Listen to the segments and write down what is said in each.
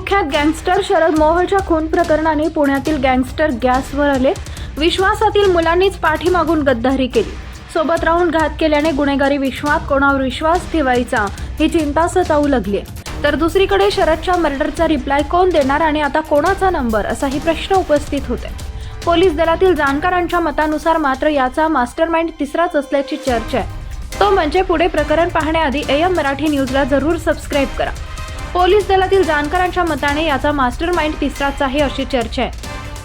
कुख्यात गँगस्टर शरद मोहोळच्या खून प्रकरणाने पुण्यातील गँगस्टर गॅसवर आले. विश्वासातील मुलांनीच पाठीमागून गद्दारी केली. सोबत राहून घात केल्याने गुन्हेगारी विश्वात कोणावर विश्वास ठेवायचा ही चिंता सतावू लागली तर दुसरीकडे शरदच्या मर्डरचा रिप्लाय कोण देणार आणि आता कोणाचा नंबर असाही प्रश्न उपस्थित होते. पोलीस दलातील जाणकारांच्या मतानुसार मात्र याचा मास्टरमाइंड तिसराच असल्याची चर्चा आहे. तो म्हणजे पुढे प्रकरण पाहण्याआधी एम मराठी न्यूजला जरूर सबस्क्राईब करा. पोलीस दलातील जाणकारांच्या मताने याचा मास्टर माइंड तिसराच आहे अशी चर्चा आहे.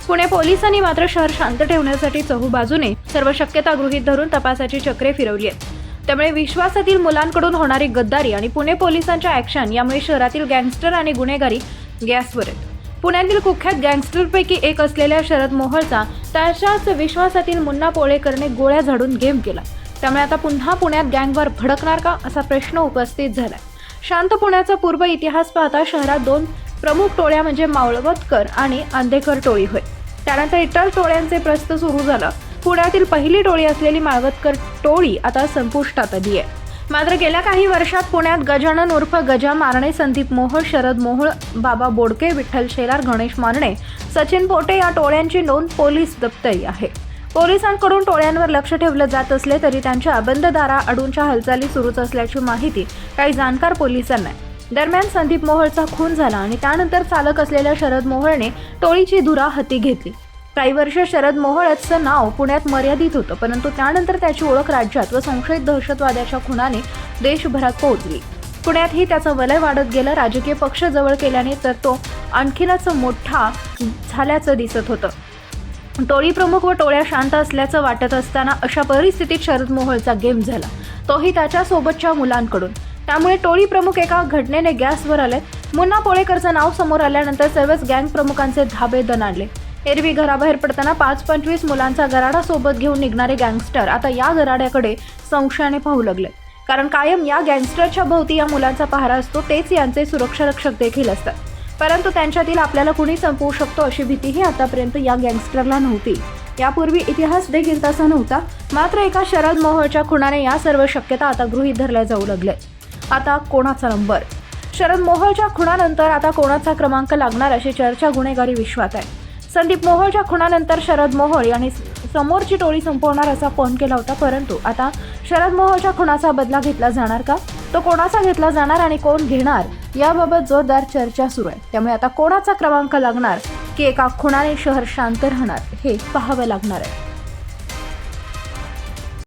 पुणे पोलिसांनी मात्र शहर शांत ठेवण्यासाठी चहूबाजूने सर्व शक्यता गृहीत धरून तपासाची चक्रे फिरवली आहेत. त्यामुळे विश्वासातील मुलांकडून होणारी गद्दारी आणि पुणे पोलिसांच्या ॲक्शन यामुळे शहरातील गँगस्टर आणि गुन्हेगारी गॅसवर आहेत. पुण्यातील कुख्यात गँगस्टरपैकी एक असलेल्या शरद मोहळचा त्याच्याच विश्वासातील मुन्ना पोळेकरने गोळ्या झाडून गेम केला. त्यामुळे आता पुन्हा पुण्यात गँगवर भडकणार का असा प्रश्न उपस्थित झालाय. शांत पुण्याचा पूर्व इतिहास पाहता शहरात दोन प्रमुख टोळ्या म्हणजे मावळवतकर आणि आंधेकर टोळी होय. त्यानंतर इतर टोळ्यांचे प्रस्त सुरू झालं. पुण्यातील पहिली टोळी असलेली माळवतकर टोळी आता संपुष्टात आली आहे. मात्र गेल्या काही वर्षात पुण्यात गजानन उर्फ गजा मारणे संदीप मोहोळ शरद मोहोळ बाबा बोडके विठ्ठल शेलार गणेश मारणे सचिन पोटे या टोळ्यांची नोंद पोलीस दप्तरी आहे. पोलिसांकडून टोळ्यांवर लक्ष ठेवलं जात असले तरी त्यांच्या अबंधदारा अडूंच्या हालचाली सुरूच असल्याची माहिती काही जाणकार पोलिसांना दरम्यान संदीप मोहळचा खून झाला आणि त्यानंतर चालक असलेल्या शरद मोहळने टोळीची धुरा हाती घेतली. काही वर्ष शरद मोहळचं नाव पुण्यात मर्यादित होतं परंतु त्यानंतर त्याची ओळख राज्यात व संशयित दहशतवाद्याच्या खुनाने देशभरात पोहोचली. पुण्यातही त्याचं वलय वाढत गेलं राजकीय पक्ष जवळ केल्याने तर तो आणखीनच मोठा झाल्याचं दिसत होतं. टोळी प्रमुख व टोळ्या शांत असल्याचं वाटत असताना अशा परिस्थितीत शरद मोहोळचा गेम झाला. तोही त्याच्या सोबतच्या मुलांकडून. त्यामुळे टोळी प्रमुख एका घटनेने गॅसवर आले. मुन्ना पोळेकरचं नाव समोर आल्यानंतर सर्वच गँग प्रमुखांचे धाबे दणाडले. एरवी घराबाहेर पडताना पाच पंचवीस मुलांचा गराडा सोबत घेऊन निघणारे गँगस्टर आता या गराड्याकडे संशयाने पाहू लागले. कारण कायम या गँगस्टरच्या भोवती या मुलांचा पहारा असतो तेच यांचे सुरक्षारक्षक देखील असतात. परंतु त्यांच्यातील आपल्याला कुणी संपवू शकतो अशी भीतीही आतापर्यंत या गँगस्टरला नव्हती. यापूर्वी इतिहास देखील तसा नव्हता मात्र एका शरद मोहोळच्या खुणाने या सर्व शक्यता आता गृहीत धरल्या जाऊ लागल्या आता कोणाचा नंबर? शरद मोहोळच्या खुणानंतर आता कोणाचा क्रमांक लागणार अशी चर्चा गुन्हेगारी विश्वात आहे. संदीप मोहोळच्या खुणानंतर शरद मोहोळ यांनी समोरची टोळी संपवणार असा फोन केला होता परंतु आता शरद मोहोळच्या खुणाचा बदला घेतला जाणार का? तो कोणाचा घेतला जाणार आणि कोण घेणार? याबाबत जोरदार चर्चा सुरू आहे. त्यामुळे आता कोणाचा क्रमांक लागणार की एका खुणाने शहर शांत राहणार हे पाहावं लागणार आहे.